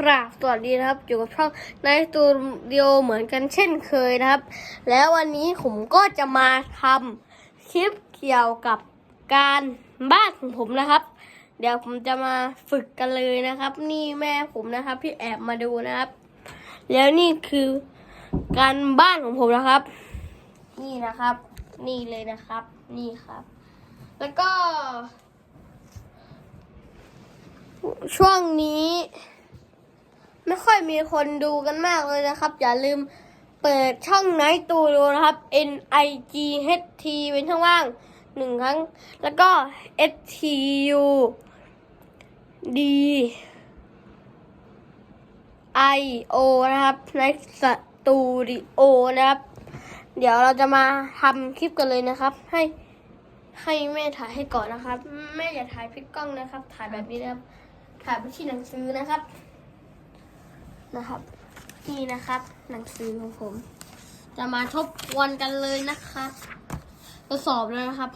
กราบสวัสดีนะครับ อยู่กับช่องในสตูดิโอเหมือนกันเช่นเคยนะครับ แล้ววันนี้ผมก็จะมาทำคลิปเกี่ยวกับการบ้านของผมนะครับ เดี๋ยวผมจะมาฝึกกันเลยนะครับ นี่แม่ผมนะครับที่แอบมาดูนะครับ แล้วนี่คือการบ้านของผมนะครับ นี่นะครับ นี่เลยนะครับ นี่ครับ แล้วก็ช่วงนี้ ไม่ค่อยมีคนดูกันมากเลยนะครับ อย่าลืมเปิดช่องไนตูดูนะครับ N I G H T เป็นช่องว่างหนึ่งครั้ง แล้วก็ S T U D I O นะครับในสตูดิโอนะครับ เดี๋ยวเราจะมาทำคลิปกันเลยนะครับ ให้ให้แม่ถ่ายให้ก่อนนะครับ แม่อย่าถ่ายพลิกกล้องนะครับ ถ่ายแบบนี้นะครับ ถ่ายไปที่หนังสือนะครับ นะครับ นี่นะครับ หนังสือของผม จะมาทบทวนกันเลยนะครับทดสอบแล้วนะครับ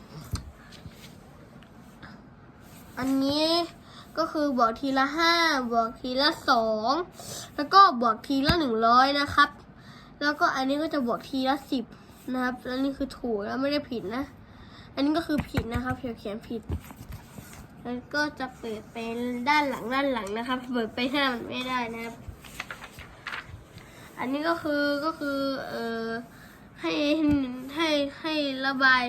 อันนี้ก็คือบวกทีละห้าบวกทีละสองแล้วก็บวกทีละหนึ่งร้อยนะครับ แล้วก็อันนี้ก็จะบวกทีละสิบนะครับแล้วนี่คือถูกแล้วไม่ได้ผิดนะ อันนี้ก็คือผิดนะครับเขียนเขียนผิดแล้วก็จะเปิดเป็นด้านหลังด้านหลังนะครับ เปิดไปหน้ามันไม่ได้นะครับ อันนี้ก็คือก็คือเอ่อให้ให้ให้ระบาย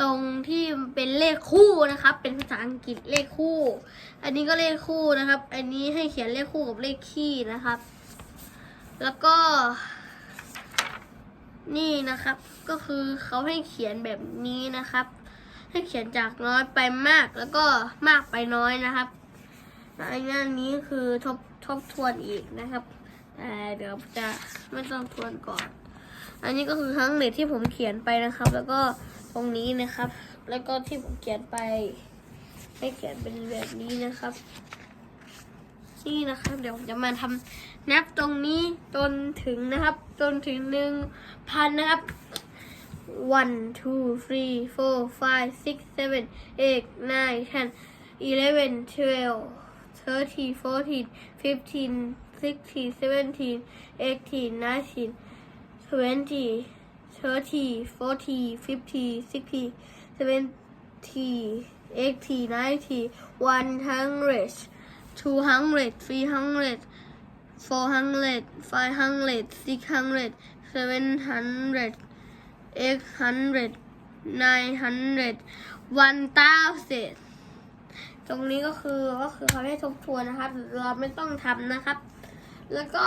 ตรงที่เป็นเลขคู่นะครับ เป็นภาษาอังกฤษเลขคู่ อันนี้ก็เลขคู่นะครับ อันนี้ให้เขียนเลขคู่กับเลขคี่นะครับ แล้วก็ นี่นะครับ ก็คือเขาให้เขียนแบบนี้นะครับ ให้เขียนจากน้อยไปมากแล้วก็มากไปน้อยนะครับแล้วอันนี้คือทบทบทวนอีกนะครับ เดี๋ยวจะไม่ต้องทวนก่อน อันนี้ก็คือทั้งเน็ตที่ผมเขียนไปนะครับ แล้วก็ตรงนี้นะครับ แล้วก็ที่ผมเขียนไปให้เขียนเป็นแบบนี้นะครับ นี่นะครับ เดี๋ยวผมจะมาทำนับตรงนี้จนถึงนะครับจนถึงหนึ่งพันนะครับ one two three four five six seven eight nine ten eleven twelve thirteen fourteen fifteen sixteen seventeen eighteen nineteen twenty thirty forty fifty sixty seventy eighty ninety one hundred two hundred three hundred four hundred five hundred six hundred seven hundred eight hundred nine hundred one thousand ตรงนี้ก็คือก็คือเขาให้ทบทวนนะครับ เราไม่ต้องทำนะครับ แล้วก็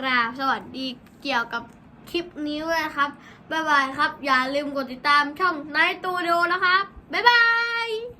กราบสวัสดีเกี่ยวกับคลิปนี้ด้วยนะครับ บ๊ายบายครับ อย่าลืมกดติดตามช่องไนตูดิโอนะครับ บ๊ายบาย